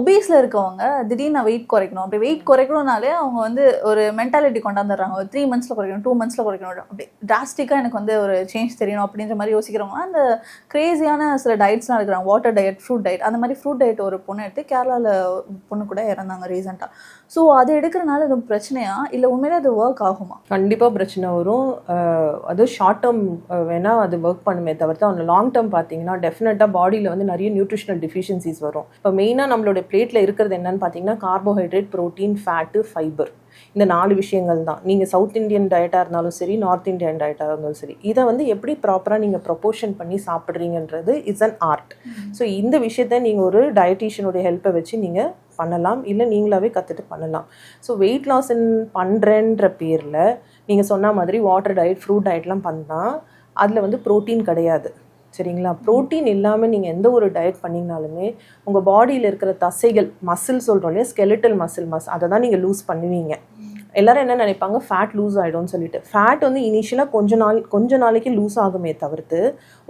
ஒபீஸில் இருக்கவங்க திடீர்னு வெயிட் குறைக்கணும். அப்படி வெயிட் குறைக்கணும்னாலே அவங்க வந்து ஒரு மென்டாலிட்டி கொண்டாந்துடுறாங்க. ஒரு த்ரீ மந்த்ஸில் குறைக்கணும் டூ மந்த்ஸில் குறைக்கணும். அப்படி டிராஸ்டிக்காக எனக்கு வந்து ஒரு சேஞ்ச் தெரியணும் அப்படின்ற மாதிரி யோசிக்கிறவங்க அந்த க்ரேஸியான சில டயட்ஸ்லாம் இருக்கிறாங்க வாட்டர் டயட் ஃப்ரூட் டயட் அந்த மாதிரி ஃப்ரூட் டயட் ஒரு பொண்ணு எடுத்து கேரளாவில் பொண்ணு கூட இறந்தாங்க ரீசெண்டாக ஸோ அது எடுக்கிறனால இது பிரச்சனையா? இல்லை உண்மையிலே அது ஒர்க் ஆகுமா? கண்டிப்பாக பிரச்சனை வரும். அதுவும் அது ஷார்ட் டேர்ம் வேணால் அது ஒர்க் பண்ணுமே தவிர்த்து அவங்க லாங் டேர்ம் பார்த்தீங்கன்னா டெஃபினட்டாக பாடியில் வந்து நிறைய நியூட்ரிஷனல் டிஃபிஷியன்சிஸ் வரும். இப்போ மெயினாக நம்மளோட பிளேட்டில் இருக்கிறது என்னன்னு பார்த்தீங்கன்னா கார்போஹைட்ரேட் ப்ரோட்டீன் ஃபேட்டு ஃபைபர் இந்த நாலு விஷயங்கள் தான். நீங்கள் சவுத் இந்தியன் டயட்டாக இருந்தாலும் சரி நார்த் இந்தியன் டயட்டாக இருந்தாலும் சரி இதை வந்து எப்படி ப்ராப்பராக நீங்கள் ப்ரொபோர்ஷன் பண்ணி சாப்பிட்றீங்கன்றது இஸ் அன் ஆர்ட் ஸோ இந்த விஷயத்த நீங்கள் ஒரு டயட்டீஷியனுடைய ஹெல்ப்பை வச்சு நீங்கள் பண்ணலாம். இல்லை நீங்களாவே கற்றுட்டு பண்ணலாம். ஸோ வெயிட் லாஸ் பண்ணுறேன்ற பேரில் நீங்கள் சொன்ன மாதிரி வாட்டர் டயட் ஃப்ரூட் டயட்லாம் பண்ணால் அதில் வந்து ப்ரோட்டீன் கிடையாது. சரிங்களா? ப்ரோட்டீன் இல்லாமல் நீங்கள் எந்த ஒரு டயட் பண்ணிங்கனாலுமே உங்கள் பாடியில் இருக்கிற தசைகள் மசில் சொல்கிறோம் இல்லையா? ஸ்கெலிட்டல் மசில் மஸ் அதை தான் நீங்கள் லூஸ் பண்ணுவீங்க. எல்லாரும் என்ன நினைப்பாங்க? ஃபேட் லூஸ் ஆகிடும்னு சொல்லிட்டு. ஃபேட் வந்து இனிஷியலாக கொஞ்ச நாள் கொஞ்ச நாளைக்கு லூஸ் ஆகுமே தவிர்த்து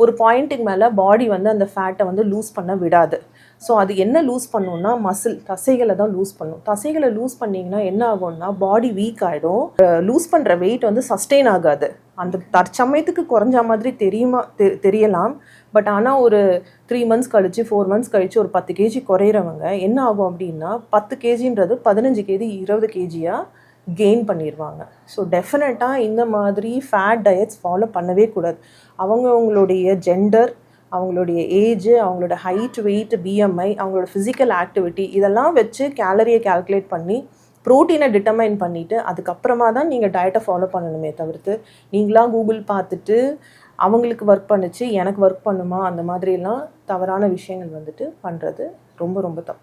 ஒரு பாயிண்ட்டுக்கு மேலே பாடி வந்து அந்த ஃபேட்டை வந்து லூஸ் பண்ண விடாது. ஸோ அது என்ன லூஸ் பண்ணும்னா மசில் தசைகளை தான் லூஸ் பண்ணும். தசைகளை லூஸ் பண்ணிங்கன்னா என்ன ஆகும்னா பாடி வீக் ஆகிடும் லூஸ் பண்ணுற வெயிட் வந்து சஸ்டெயின் ஆகாது. அந்த தற்சமயத்துக்கு குறைஞ்ச மாதிரி தெரியுமா தெ- தெரியலாம். பட் ஆனால் ஒரு த்ரீ மந்த்ஸ் கழித்து ஃபோர் மந்த்ஸ் கழித்து ஒரு பத்து கேஜி குறையிறவங்க என்ன ஆகும் அப்படின்னா பத்து கேஜின்றது பதினஞ்சு கேஜி இருபது கேஜியாக கெயின் பண்ணிடுவாங்க ஸோ டெஃபினட்டாக இந்த மாதிரி ஃபேட் டயட்ஸ் ஃபாலோ பண்ணவே கூடாது. அவங்கவுங்களுடைய ஜெண்டர் அவங்களுடைய ஏஜ் அவங்களோட ஹைட் வெயிட் பிஎம்ஐ அவங்களோட ஃபிசிக்கல் ஆக்டிவிட்டி இதெல்லாம் வச்சு கேலரியை கால்குலேட் பண்ணி ப்ரோட்டீனை டிட்டர்மைன் பண்ணிவிட்டு அதுக்கப்புறமா தான் நீங்கள் டயட்டை ஃபாலோ பண்ணணுமே தவிர்த்து நீங்களாம் கூகுள் பார்த்துட்டு அவங்களுக்கு ஒர்க் பண்ணுச்சு எனக்கு ஒர்க் பண்ணுமா அந்த மாதிரிலாம் தவறான விஷயங்கள் வந்துட்டு பண்ணுறது ரொம்ப ரொம்ப தப்பு.